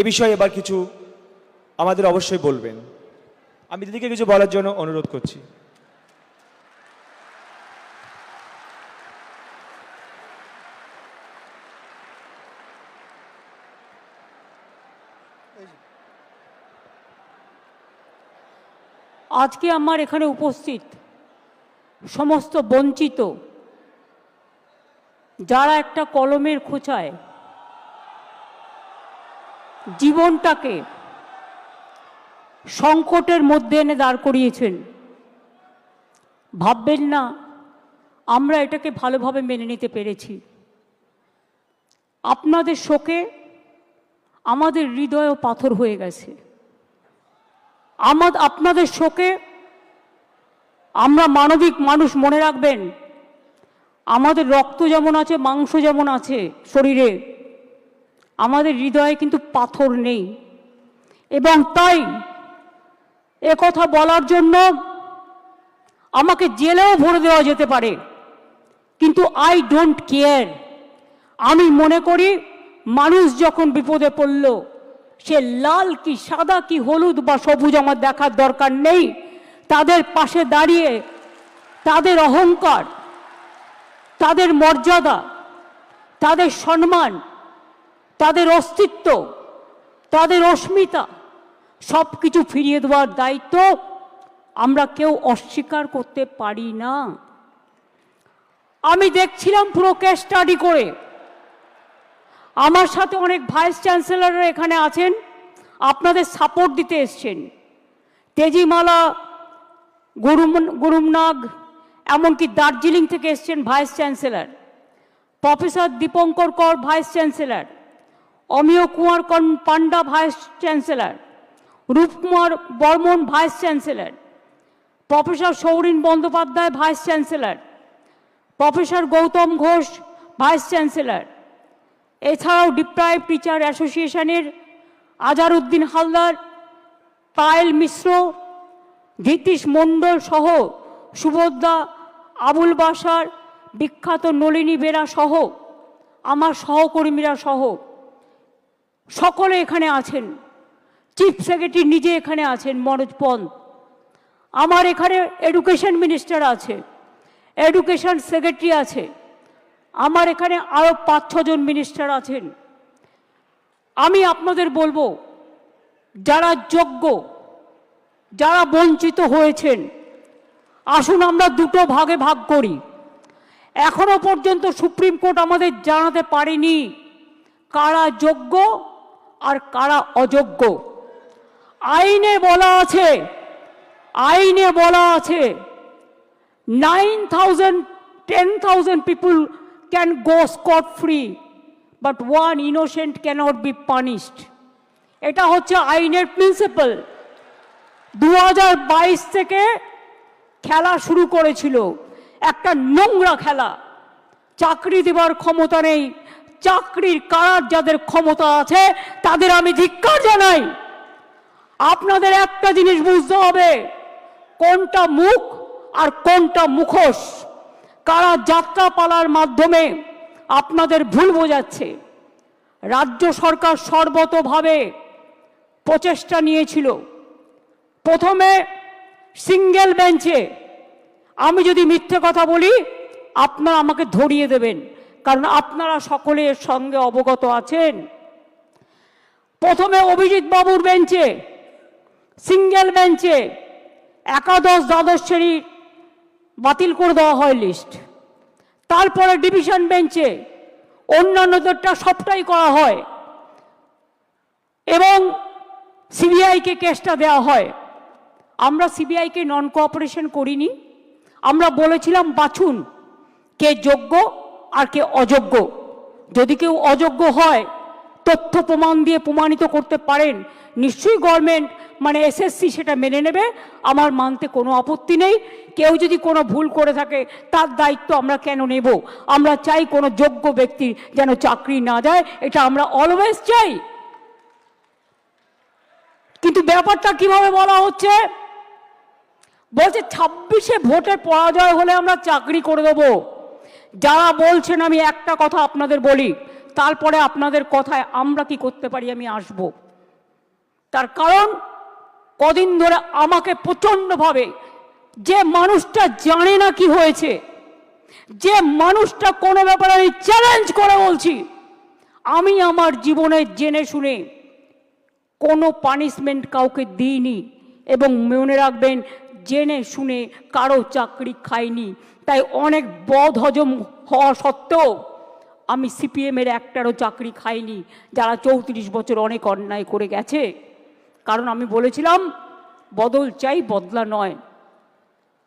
এ বিষয়ে এবার কিছু আমাদের অবশ্যই বলবেন। আমি দিদিকে কিছু বলার জন্য অনুরোধ করছি। আজকে আমার এখানে উপস্থিত সমস্ত বঞ্চিত, যারা একটা কলমের খোঁচায় জীবনটাকে সংকটের মধ্যে এনে দাঁড় করিয়েছেন। ভাববেন না, আমরা এটাকে ভালোভাবে মেনে নিতে পেরেছি। আপনাদের শোকে আমাদের হৃদয়ও পাথর হয়ে গেছে। আমাদ আপনাদের শোকে আমরা মানবিক মানুষ মনে রাখবেন, আমাদের রক্ত যেমন আছে, মাংস যেমন আছে শরীরে আমাদের হৃদয়ে কিন্তু পাথর নেই। এবং তাই কথা বলার জন্য আমাকে জেলেও ভরে দেওয়া যেতে পারে। কিন্তু আই ডোন্ট কেয়ার আমি মনে করি, মানুষ যখন বিপদে পড়ল, সে লাল কি, সাদা কি, হলুদ বা সবুজ আমার দেখার দরকার নেই। তাদের পাশে দাঁড়িয়ে, তাদের অহংকার, তাদের মর্যাদা, তাদের সম্মান তাদের অস্তিত্ব, তাদের অস্মিতা সব কিছু ফিরিয়ে দেওয়ার দায়িত্ব আমরা কেউ অস্বীকার করতে পারি না। আমি দেখছিলাম পুরো কেস স্টাডি করে। আমার সাথে অনেক ভাইস চ্যান্সেলররা এখানে আছেন, আপনাদের সাপোর্ট দিতে এসছেন। তেজিমালা গুরুম গুরুমনাগ, এমনকি দার্জিলিং থেকে এসছেন vice chancellor professor Dipankar Kar vice chancellor Amiya Kumar Panda vice chancellor, Rupkumar Barman vice chancellor, professor Saurin Bandyopadhyay vice chancellor, professor Gautam Ghosh vice chancellor. এছাড়াও ডিপ্রাইভ টিচার অ্যাসোসিয়েশনের আজারউদ্দিন হালদার, পায়েল মিশ্র ধীতিশ মণ্ডল সহ সুভদ্রা আবুল বাসার বিখ্যাত নলিনী বেরা সহ, আমার সহকর্মীরা সহ। সকলে এখানে আছেন। চিফ সেক্রেটারি নিজে এখানে আছেন, মনোজ পন্ত আমার এখানে এডুকেশন মিনিস্টার আছে এডুকেশন সেক্রেটারি আছে। আমার এখানে আরও পাঁচ ছজন মিনিস্টার আছেন। আমি আপনাদের বলব, যারা যোগ্য, যারা বঞ্চিত হয়েছেন, আসুন আমরা দুটো ভাগে ভাগ করি। এখনও পর্যন্ত সুপ্রিম কোর্ট আমাদের জানাতে পারেনি কারা যোগ্য আর কারা অযোগ্য? আইনে বলা আছে, আইনে বলা আছে nine thousand ten thousand people can go scot free but one innocent can't be punished এটা হচ্ছে আইনের প্রিন্সিপাল দু হাজার বাইশ থেকে খেলা শুরু করেছিল। একটা নোংরা খেলা। চাকরি দেবার ক্ষমতা নেই। চাকরির কারার যাদের ক্ষমতা আছে, তাদের আমি ধিক্কার জানাই। আপনাদের একটা জিনিস বুঝতে হবে, কোনটা মুখ আর কোনটা মুখোশ। কারা যাত্রা পালার মাধ্যমে আপনাদের ভুল বোঝাচ্ছে। রাজ্য সরকার সর্বতভাবে প্রচেষ্টা নিয়েছিল। প্রথমে সিঙ্গেল বেঞ্চে, আমি যদি মিথ্যে কথা বলি, আপনারা আমাকে ধরিয়ে দেবেন। কারণ আপনারা সকলে এর সঙ্গে অবগত আছেন। প্রথমে অভিজিৎ বাবুর বেঞ্চে, সিঙ্গেল বেঞ্চে একাদশ দ্বাদশ শ্রেণির বাতিল করে দেওয়া হয় লিস্ট তারপরে ডিভিশন বেঞ্চে অন্যান্যদেরটা সবটাই করা হয় এবং সিবিআইকে কেসটা দেওয়া হয়। আমরা সিবিআইকে নন কোঅপারেশন করিনি। আমরা বলেছিলাম, বাছুন, কে যোগ্য আর কে অযোগ্য। যদি কেউ অযোগ্য হয়, তথ্য প্রমাণ দিয়ে প্রমাণিত করতে পারেন, নিশ্চয়ই গভর্নমেন্ট মানে এসএসসি সেটা মেনে নেবে। আমার মানতে কোনো আপত্তি নেই। কেউ যদি কোনো ভুল করে থাকে, তার দায়িত্ব আমরা কেন নেব? আমরা চাই কোনো যোগ্য ব্যক্তি যেন চাকরি না যায় এটা আমরা অলওয়েজ চাই। কিন্তু ব্যাপারটা কীভাবে বলা হচ্ছে? বলছে ছাব্বিশে ভোটে পরাজয় হলে আমরা চাকরি করে দেবো। যারা বলছেন আমি একটা কথা আপনাদের বলি, তারপরে আপনাদের কথায় আমরা কি করতে পারি, আমি আসব। তার কারণ, কদিন ধরে আমাকে প্রচণ্ডভাবে যে মানুষটা জানে না কি হয়েছে, যে মানুষটা কোনো ব্যাপারে আমি চ্যালেঞ্জ করে বলছি, আমি আমার জীবনে জেনে শুনে কোনো পানিশমেন্ট কাউকে দিইনি এবং মনে রাখবেন জেনে শুনে কারও চাকরি খাইনি। তাই অনেক বদ হজম হওয়া সত্ত্বেও আমি সিপিএমের একটারও চাকরি খাইনি, যারা চৌত্রিশ বছর অনেক অন্যায় করে গেছে। কারণ আমি বলেছিলাম, বদল চাই, বদলা নয়।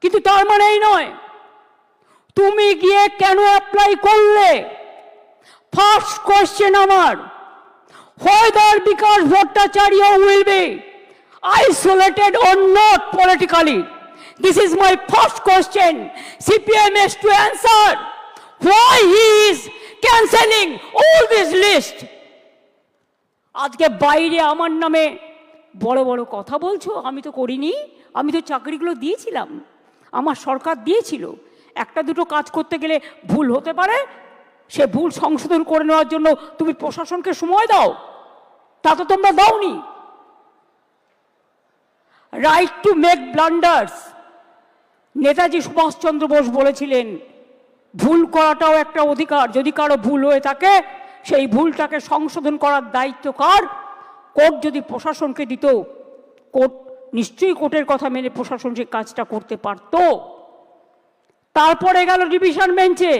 কিন্তু তার মানে এই নয়, তুমি গিয়ে কেন অ্যাপ্লাই করলে? ফার্স্ট কোয়েশ্চেন আমার whether because Bhattacharya will be isolated or not politically. This is my first question. CPM has to answer why he is cancelling all this list. আজকে বাইরে আমার নামে বড় বড় কথা বলছো, আমি তো করিনি, আমি তো চাকরিগুলো দিয়েছিলাম, আমার সরকার দিয়েছিল একটা দুটো কাজ করতে গেলে ভুল হতে পারে, সে ভুল সংশোধন করে নেওয়ার জন্য তুমি প্রশাসনকে সময় দাও তা তো তোমরা দাওনি right to make blunders Netaji Subhash Chandra Bose বলেছিলেন, ভুল করাটাও একটা অধিকার, যদি কারও ভুল হয়ে থাকে, সেই ভুলটাকে সংশোধন করার দায়িত্ব কার? কোর্ট যদি প্রশাসনকে দিত, কোর্ট নিশ্চয়ই কোর্টের কথা মেনে প্রশাসন সেই কাজটা করতে পারতো। তারপরে গেল ডিভিশন বেঞ্চে।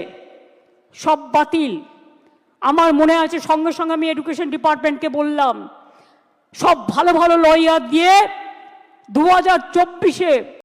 সব বাতিল। আমার মনে আছে সঙ্গে সঙ্গে আমি এডুকেশন ডিপার্টমেন্টকে বললাম, সব ভালো ভালো লয়ার দিয়ে দু হাজার চব্বিশে